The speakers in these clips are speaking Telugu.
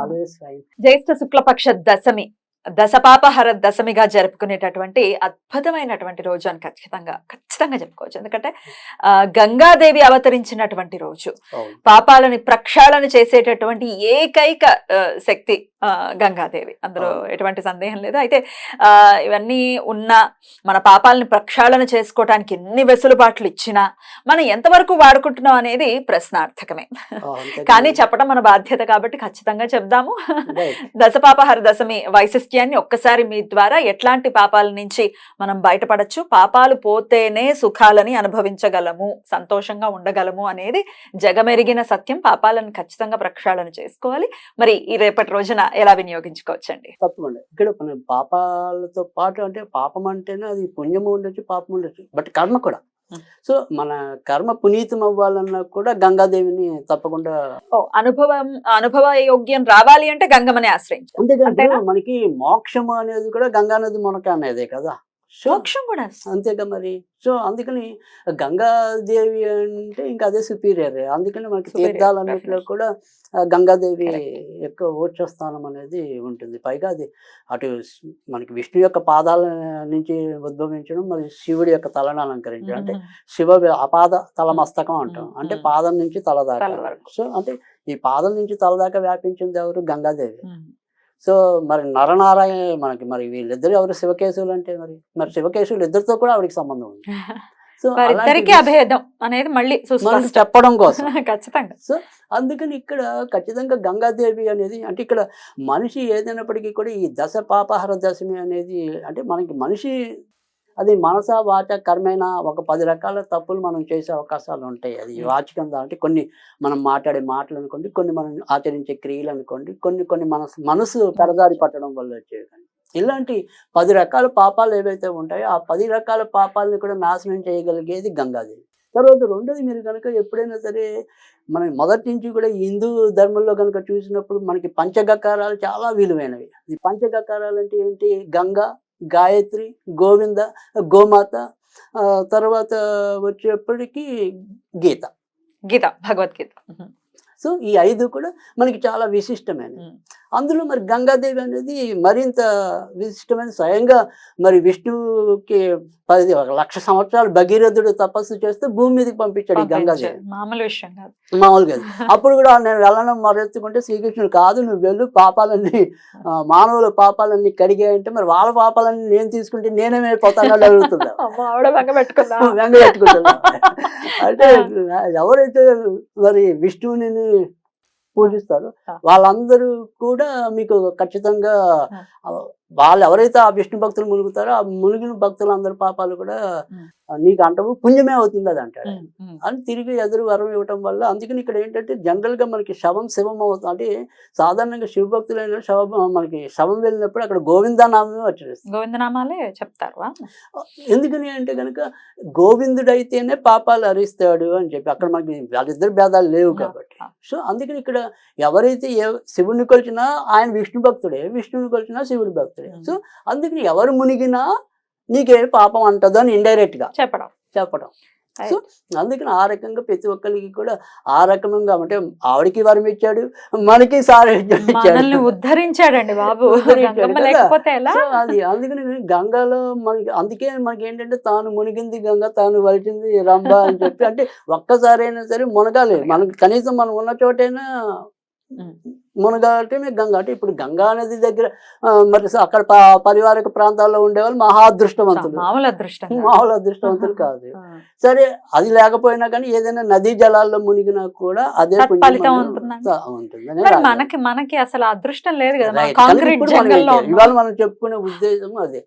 ఆల్వేస్ జ్యేష్ఠ శుక్లపక్ష దశమి. దశపాపహర దశమిగా జరుపుకునేటటువంటి అద్భుతమైనటువంటి రోజు అని ఖచ్చితంగా ఖచ్చితంగా చెప్పుకోవచ్చు. ఎందుకంటే ఆ, గంగాదేవి అవతరించినటువంటి రోజు. పాపాలని ప్రక్షాళన చేసేటటువంటి ఏకైక శక్తి గంగాదేవి. అందులో. ఎటువంటి సందేహం లేదు. అయితే ఆ, ఇవన్నీ ఉన్న మన పాపాలని ప్రక్షాళన చేసుకోవటానికి ఎన్ని వెసులుబాట్లు ఇచ్చినా మనం ఎంతవరకు వాడుకుంటున్నాం అనేది ప్రశ్నార్థకమే. కానీ చెప్పడం మన బాధ్యత కాబట్టి ఖచ్చితంగా చెప్దాము. దశపాపహర దశమి వైశిష్ట్యాన్ని ఒక్కసారి మీ ద్వారా ఎట్లాంటి పాపాల నుంచి మనం బయటపడచ్చు? పాపాలు పోతేనే సుఖాలని అనుభవించగలము సంతోషంగా ఉండగలము అనేది జగమెరిగిన సత్యం. పాపాలను ఖచ్చితంగా ప్రక్షాళన చేసుకోవాలి. మరి ఈ రేపటి రోజున ఎలా వినియోగించుకోవచ్చండి? తప్పకుండా. ఇక్కడ పాపాలతో పాటు అంటే పాపం అంటేనే అది పుణ్యము ఉండొచ్చు పాపం ఉండొచ్చు. బట్ కర్మ కూడా. సో మన కర్మ పునీతం అవ్వాలన్నా కూడా గంగాదేవిని తప్పకుండా అనుభవం అనుభవ యోగ్యం రావాలి అంటే గంగమని ఆశ్రయించాలి. అంతేకాదు? మనకి మోక్షము అనేది కూడా గంగానది మనకి అనేదే కదా. సో మోక్షం కూడా అంతేగా మరి. సో అందుకని గంగాదేవి అంటే ఇంకా అదే సుపీరియర్ అందుకని మనకి తీర్థాలన్నింటిలో. కూడా గంగాదేవి. యొక్క ఓచస్థానం అనేది ఉంటుంది. పైగా అది అటు మనకి విష్ణు యొక్క పాదాల నుంచి ఉద్భవించడం మరి శివుడి యొక్క తలను అలంకరించడం. అంటే శివ అపాద తల మస్తకం అంటాం. అంటే. పాదం నుంచి తల దాకా. సో అంటే ఈ పాదం నుంచి తల దాకా వ్యాపించింది ఎవరు? గంగాదేవి. సో మరి నరనారాయణ మనకి మరి వీళ్ళిద్దరు ఎవరు శివకేశవులు అంటే మరి? మరి శివకేశవులు ఇద్దరితో కూడా ఆవిడకి సంబంధం ఉంది. సో అలాంటి అభేదం అనేది మళ్ళీ చెప్పడం కోసం. ఖచ్చితంగా. సో అందుకని ఇక్కడ ఖచ్చితంగా గంగాదేవి అనేది అంటే ఇక్కడ మనిషి ఏదైనప్పటికీ కూడా ఈ దశ పాపహర దశమి అనేది అంటే మనకి మనిషి అది మనస వాచ కర్మైన ఒక పది రకాల తప్పులు మనం చేసే అవకాశాలు ఉంటాయి. అది. వాచికంగా అంటే కొన్ని మనం మాట్లాడే మాటలు అనుకోండి కొన్ని మనం ఆచరించే క్రియలు అనుకోండి కొన్ని కొన్ని మన మనసు పెరదారి పట్టడం వల్ల వచ్చేవి. కానీ ఇలాంటి పది రకాల పాపాలు ఏవైతే ఉంటాయో ఆ పది రకాల పాపాలను కూడా నాశనం చేయగలిగేది గంగాదేవి. తర్వాత రెండోది మీరు కనుక ఎప్పుడైనా సరే మనం మొదటి నుంచి కూడా హిందూ ధర్మంలో కనుక చూసినప్పుడు మనకి పంచగకారాలు చాలా విలువైనవి. ఈ పంచగకారాలు అంటే ఏంటి? గంగా గాయత్రి గోవింద గోమాత తర్వాత వచ్చేప్పటికీ గీత. గీత భగవద్గీత. సో ఈ ఐదు కూడా మనకి చాలా విశిష్టమైనవి. అందులో మరి గంగాదేవి అనేది మరింత విశిష్టమైన స్వయంగా మరి విష్ణువుకి పది ఒక లక్ష సంవత్సరాలు భగీరథుడు తపస్సు చేస్తే భూమి మీదకి పంపించాడు ఈ గంగాదేవి. మామూలు విషయం కాదు. మామూలుగా. అప్పుడు కూడా నేను వెళ్ళడం మరెత్తుకుంటే శ్రీకృష్ణుడు కాదు నువ్వు వెళ్ళు పాపాలన్నీ మానవుల పాపాలన్నీ కడిగాయంటే మరి వాళ్ళ పాపాలన్నీ నేను తీసుకుంటే నేనేమైపోతానో అని అడుగుతున్నా వెంగ పెట్టుకుందా? పెట్టుకుంటున్నా అంటే ఎవరైతే మరి విష్ణువుని పూజిస్తారో. వాళ్ళందరూ కూడా మీకు ఖచ్చితంగా వాళ్ళు ఎవరైతే ఆ విష్ణు భక్తులు మునుగుతారో ఆ మునిగిన భక్తులు అందరి పాపాలు కూడా నీకు అంటవు పుణ్యమే అవుతుంది అది అంటాడు. అని తిరిగి ఎదురు వరం ఇవ్వటం వల్ల అందుకని ఇక్కడ ఏంటంటే జనరల్గా మనకి శవం శివం అవుతుంది అంటే సాధారణంగా శివ భక్తులైన శవం మనకి శవం వెళ్ళినప్పుడు అక్కడ గోవిందనామే వచ్చేస్తుంది గోవిందనామాలే చెప్తారు? ఎందుకని అంటే కనుక గోవిందుడైతేనే పాపాలు హరిస్తాడు అని చెప్పి అక్కడ మనకి వాళ్ళిద్దరు భేదాలు లేవు కాబట్టి. సో అందుకని ఇక్కడ ఎవరైతే ఏ శివుని కొలిచినా ఆయన విష్ణు భక్తుడే విష్ణుని కొలిచినా శివుడి భక్తుడే. సో అందుకని ఎవరు మునిగినా నీకే పాపం అంటదో అని ఇండైరెక్ట్గా చెప్పడం. చెప్పడం. సో అందుకని ఆ రకంగా ప్రతి ఒక్కరికి కూడా ఆ రకంగా అంటే ఆవిడకి వరం ఇచ్చాడు మనకి మనల్ని ఉద్ధరించాడండి బాబు. అది అందుకని గంగలో మనకి అందుకే మనకి ఏంటంటే తాను మునిగింది గంగ తాను వలిచింది రంభ అని చెప్పి అంటే ఒక్కసారైనా సరే మునగాలి. మనకి కనీసం మనం ఉన్న చోటైనా మునగాలటమే గంగ. అంటే ఇప్పుడు గంగా నది దగ్గర మరి అక్కడ పరివారక ప్రాంతాల్లో ఉండేవాళ్ళు మహా అదృష్టవంతులు మామూలు అదృష్టం. మామూలు అదృష్టవంతులు కాదు. సరే అది లేకపోయినా కానీ ఏదైనా నదీ జలాల్లో మునిగినా కూడా అదే పుణ్యం తత్ఫలితం అనేది ఉంటుందండి. త- ఉంటుందని మరి రాశారు. మనకి మనకి అసలు అదృష్టం లేదు కదా. కాంక్రీట్? ఇవాళ మనం చెప్పుకునే ఉద్దేశం అదే.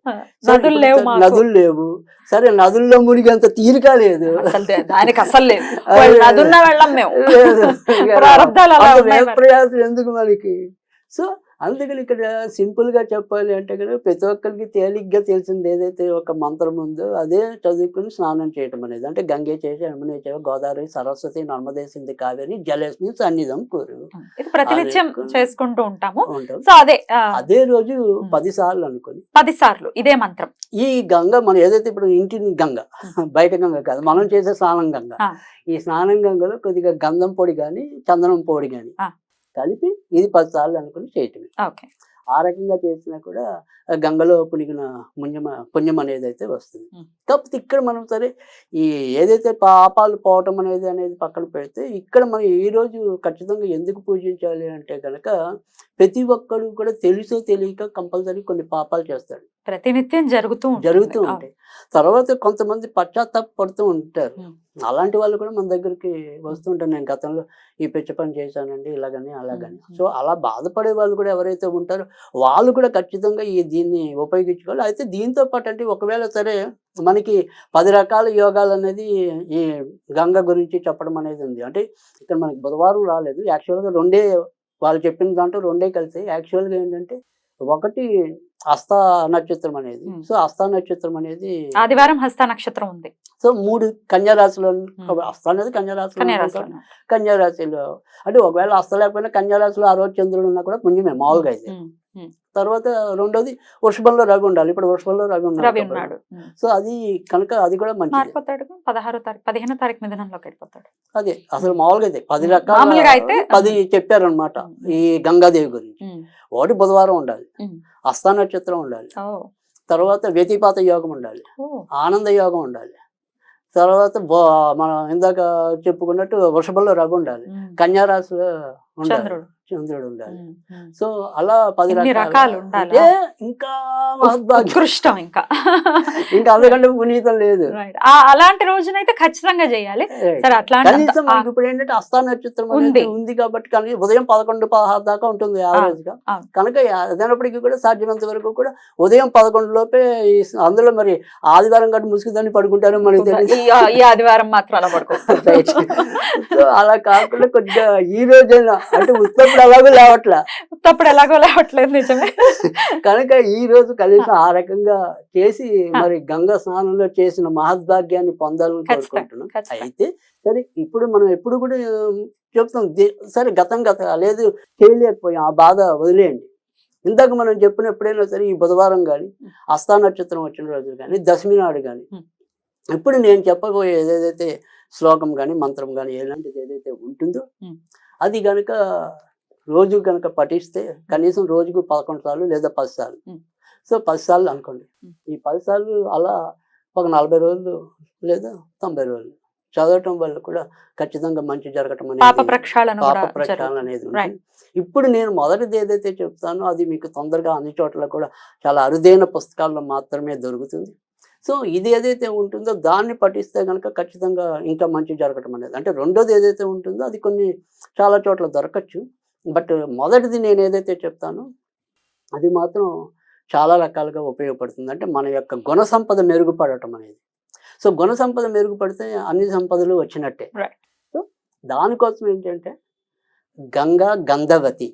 నదులు లేవు సరే, మాకు. నదులు లేవు. సరే నదుల్లో మునిగేంత తీరిక లేదు. దానికి అసలు లేదు. నదున్నా వెళ్ళం మేము. ఎందుకు మనకి. సో అందుకని ఇక్కడ సింపుల్గా చెప్పాలి అంటే కనుక ప్రతి ఒక్కరికి తేలిగ్గా తెలిసింది ఏదైతే ఒక మంత్రం ఉందో అదే చదువుకుని స్నానం చేయటం అనేది. అంటే గంగే చేసి యమునే చేయ గోదావరి సరస్వతి నర్మదే సింధు కావేరి జలేస్మి సన్నిధం కోరు. ప్రతినిత్యం. చేసుకుంటూ ఉంటాము. ఉంటాం. సో అదే అదే రోజు పది సార్లు అనుకుని. పది సార్లు ఇదే మంత్రం. ఈ గంగ మనం ఏదైతే ఇప్పుడు ఇంటిని గంగ బయట గంగ కాదు మనం చేసే స్నానం గంగ. ఈ స్నానం గంగలో కొద్దిగా గంధం పొడి కానీ చందనం పొడి కానీ. కలిపి ఇది పది సార్లు అనుకుని చేయటమే. ఆ రకంగా చేసినా కూడా గంగలో పుణిగిన పుణ్యం పుణ్యం అనేది అయితే వస్తుంది. కాకపోతే ఇక్కడ మనం సరే ఈ ఏదైతే పాపాలు పోవటం అనేది అనేది పక్కన పెడితే ఇక్కడ మనం ఈ రోజు ఖచ్చితంగా ఎందుకు పూజించాలి అంటే కనుక ప్రతి ఒక్కరు కూడా తెలుసో తెలియక కంపల్సరీ కొన్ని పాపాలు చేస్తాడు ప్రతినిత్యం జరుగుతూ. జరుగుతూ. ఉంటాయి తర్వాత కొంతమంది పశ్చాత్తాప పడుతూ ఉంటారు. అలాంటి వాళ్ళు కూడా మన దగ్గరికి వస్తుంటారు నేను గతంలో ఈ పిచ్చ పని చేశానండి ఇలాగని అలాగని. సో అలా బాధపడే వాళ్ళు కూడా ఎవరైతే ఉంటారో వాళ్ళు కూడా ఖచ్చితంగా ఈ దీన్ని ఉపయోగించుకోవాలి అయితే దీంతో పాటు అంటే ఒకవేళ సరే మనకి పది రకాల యోగాలు అనేది ఈ గంగ గురించి చెప్పడం అనేది ఉంది అంటే ఇక్కడ మనకి బుధవారం రాలేదు యాక్చువల్గా రెండే వాళ్ళు చెప్పిన దాంట్లో రెండే కలిసి యాక్చువల్గా ఏంటంటే ఒకటి హస్త నక్షత్రం అనేది. సో హస్త నక్షత్రం అనేది ఆదివారం హస్త నక్షత్రం ఉంది సో మూడు కన్యా రాశిలో ఉం. హస్త అనేది కన్యా రాశిలో కన్యా ఉంటుంది. రాశిలో. కన్యా రాశిలో అంటే ఒకవేళ హస్త లేకపోయినా కన్యా రాశిలో ఆ రోజు చంద్రుడు ఉన్నా కూడా పుణ్యమే మామూలుగా అయితే. తర్వాత రెండోది వృషభంలో రవి ఉండాలి ఇప్పుడు వృషభంలో రవి ఉన్నాడు రవి. ఉన్నాడు. సో అది కనుక అది కూడా మారిపోతాడు పదహారో తారీఖు పదిహేనో తారీఖు మిథునంలోకి వెళ్ళిపోతాడు అదే అసలు మామూలుగా అయితే పది. రకాల పది చెప్పారనమాట. ఈ గంగాదేవి గురించి. ఒకటి బుధవారం ఉండాలి. హస్త నక్షత్రం ఉండాలి తర్వాత వ్యతిపాత యోగం ఉండాలి. ఆనంద యోగం ఉండాలి తర్వాత మనం ఇందాక చెప్పుకున్నట్టు వృషభంలో రవి ఉండాలి ఉం. కన్యా రాశిలో ఉండాలి చంద్రుడు ఉండాలి. సో అలా పది రకాల-? అంటే ఇంకా ఉత్కృష్టం ఇంకా ఇంకా అంతకంటే పునీతం లేదు అలాంటి రోజునైతే ఖచ్చితంగా చేయాలి సరే కనీసం ఇప్పుడు ఏంటంటే అస్థా నక్షత్రం ఉంది. ఉంది కాబట్టి కానీ ఉదయం పదకొండు పదహారు దాకా ఉంటుంది యావరేజ్గా. కనుక అదైనప్పటికీ కూడా సాధ్యమైనంత వరకు కూడా ఉదయం పదకొండు లోపే అందులో మరి ఆదివారం గట్టి ముసుగుదాన్ని పడుకుంటారో మనకి తెలియదు ఈ ఆదివారం మాత్రం అలా పడుకో Right. సో అలా కాకుండా కొద్దిగా ఈ రోజైనా అంటే ఉత్తప్పుడు అలాగే లేవట్లా. తప్పుడు ఎలాగో లేవట్లేదు నిజమే. కనుక ఈ రోజు కనీసం ఆ. రకంగా చేసి మరి గంగా స్నానంలో చేసిన మహద్భాగ్యాన్ని పొందాలని కోరుకుంటున్నాం. అయితే సరే ఇప్పుడు మనం ఎప్పుడు కూడా చెప్తాం. సరే గతం గత లేదు చేయలేకపోయాం ఆ బాధ వదిలేయండి. ఇందాక మనం చెప్పిన ఎప్పుడైనా సరే ఈ బుధవారం కానీ అస్థా నక్షత్రం వచ్చిన రోజు కానీ దశమి నాడు కానీ. ఇప్పుడు నేను చెప్పబోయే ఏదైతే శ్లోకం కానీ మంత్రం కానీ ఎలాంటిది ఏదైతే ఉంటుందో. అది కనుక రోజు కనుక పఠిస్తే కనీసం రోజుకు పదకొండు సార్లు లేదా పది సార్లు. సో పది సార్లు అనుకోండి. ఈ పది సార్లు అలా ఒక నలభై రోజులు లేదా తొంభై రోజులు చదవటం వల్ల కూడా ఖచ్చితంగా మంచి జరగటం అనేది పాప ప్రక్షాళన. అనేది ఇప్పుడు నేను మొదటిది ఏదైతే చెప్తానో అది మీకు తొందరగా అన్ని చోట్ల కూడా చాలా అరుదైన పుస్తకాల్లో మాత్రమే దొరుకుతుంది. సో ఇది ఏదైతే ఉంటుందో దాన్ని పఠిస్తే కనుక ఖచ్చితంగా ఇంకా మంచి జరగటం అనేది అంటే రెండోది ఏదైతే ఉంటుందో అది కొన్ని చాలా చోట్ల దొరకచ్చు. బట్ మొదటిది నేను ఏదైతే చెప్తానో అది మాత్రం చాలా రకాలుగా ఉపయోగపడుతుంది. అంటే మన యొక్క గుణ సంపద మెరుగుపడటం అనేది. సో గుణ సంపద మెరుగుపడితే అన్ని సంపదలు వచ్చినట్టే. సో దానికోసం ఏంటంటే గంగా గంధవతి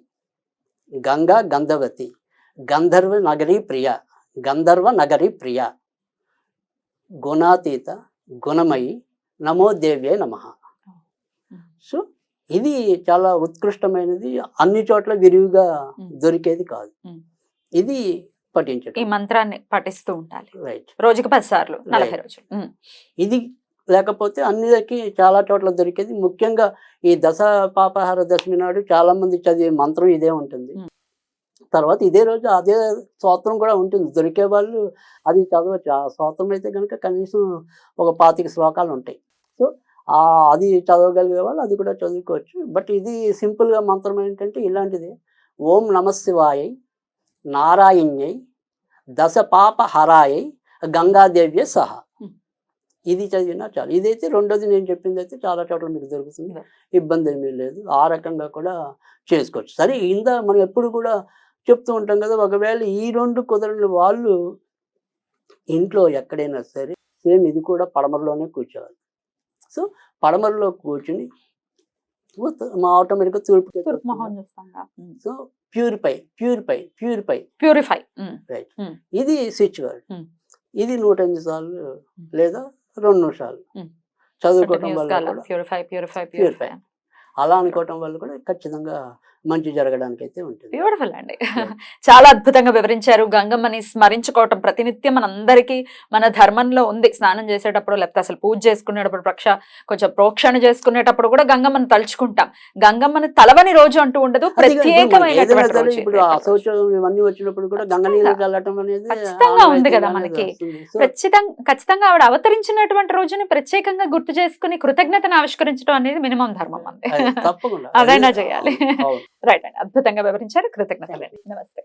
గంగా గంధవతి గంధర్వ నగరి ప్రియ గంధర్వ నగరి ప్రియ గుణాతీత గుణమయి నమో దేవ్యే నమ. సో ఇది చాలా ఉత్కృష్టమైనది. అన్ని చోట్ల విరివిగా. దొరికేది కాదు. ఇది ఈ పఠించడం మంత్రాన్ని పఠిస్తూ ఉండాలి. రైట్ రోజుకి పది సార్లు నలభై. రోజులు. ఇది లేకపోతే అన్నిటికీ చాలా చోట్ల దొరికేది. ముఖ్యంగా ఈ దశ పాపహార దశమి నాడు చాలా మంది చదివే మంత్రం ఇదే ఉంటుంది. తర్వాత ఇదే రోజు అదే స్తోత్రం కూడా ఉంటుంది. దొరికే వాళ్ళు అది చదవచ్చు. ఆ స్తోత్రం అయితే కనుక కనీసం ఒక పాతిక శ్లోకాలు ఉంటాయి. అది చదవగలిగే వాళ్ళు అది కూడా చదువుకోవచ్చు. బట్ ఇది సింపుల్గా మంత్రం ఏంటంటే ఇలాంటిది. ఓం నమ శివాయ నారాయణ్యై దశ పాప హరాయై గంగాదేవ్య సహా. ఇది చదివినా చాలు. ఇదైతే రెండోది నేను చెప్పింది అయితే చాలా చోట్ల మీకు దొరుకుతుంది. ఇబ్బంది ఏమీ లేదు. ఆ రకంగా కూడా చేసుకోవచ్చు. సరే ఇందా మనం ఎప్పుడు కూడా చెప్తూ ఉంటాం కదా ఒకవేళ ఈ రెండు కుదరని వాళ్ళు ఇంట్లో ఎక్కడైనా సరే సేమ్ ఇది కూడా పడమరలోనే కూర్చోవాలి. సో పడమరలో కూర్చుని ఆటోమేటిక్గా తూర్పు తూర్పు మొహం చూస్తాం so purify purify purify. Purify ఇది స్విచ్ వర్డ్. ఇది నూట ఎనిమిది సార్లు లేదా రెండు నిమిషాలు. చదువుకోవటం వల్ల ప్యూరిఫై ప్యూరిఫై. ప్యూరిఫై. అలా అనుకోవటం వల్ల కూడా ఖచ్చితంగా మంచి జరగడానికి అయితే ఉంటుంది. బ్యూటిఫుల్ అండి. చాలా అద్భుతంగా వివరించారు. గంగమ్మని స్మరించుకోవటం ప్రతినిత్యం మనందరికీ మన ధర్మంలో ఉంది. స్నానం చేసేటప్పుడు లేకపోతే అసలు పూజ చేసుకునేటప్పుడు ప్రక్ష కొంచెం ప్రోక్షణ చేసుకునేటప్పుడు కూడా గంగమ్మని తలుచుకుంటాం. గంగమ్మని తలవని రోజు అంటూ ఉండదు. అది కాదు, ఇప్పుడు మనం ఏదైనా ప్రత్యేకమైనటువంటి సరే రోజు ఇప్పుడు ఇది. అశౌచం ఇవన్నీ వచ్చినప్పుడు కూడా గంగ ఖచ్చితంగా. నీళ్ళు వెళ్ళటం అనేది ఖచ్చితంగా ఉంది కదా మనకి. ఖచ్చితంగా ఖచ్చితంగా ఆవిడ అవతరించినటువంటి రోజుని ప్రత్యేకంగా గుర్తు చేసుకుని కృతజ్ఞతను ఆవిష్కరించడం అనేది మినిమం ధర్మం తప్పకుండా. అదైనా అది- చేయాలి. రైట్ అండి. అద్భుతంగా వివరించారు. కృతజ్ఞతలండి నమస్తే.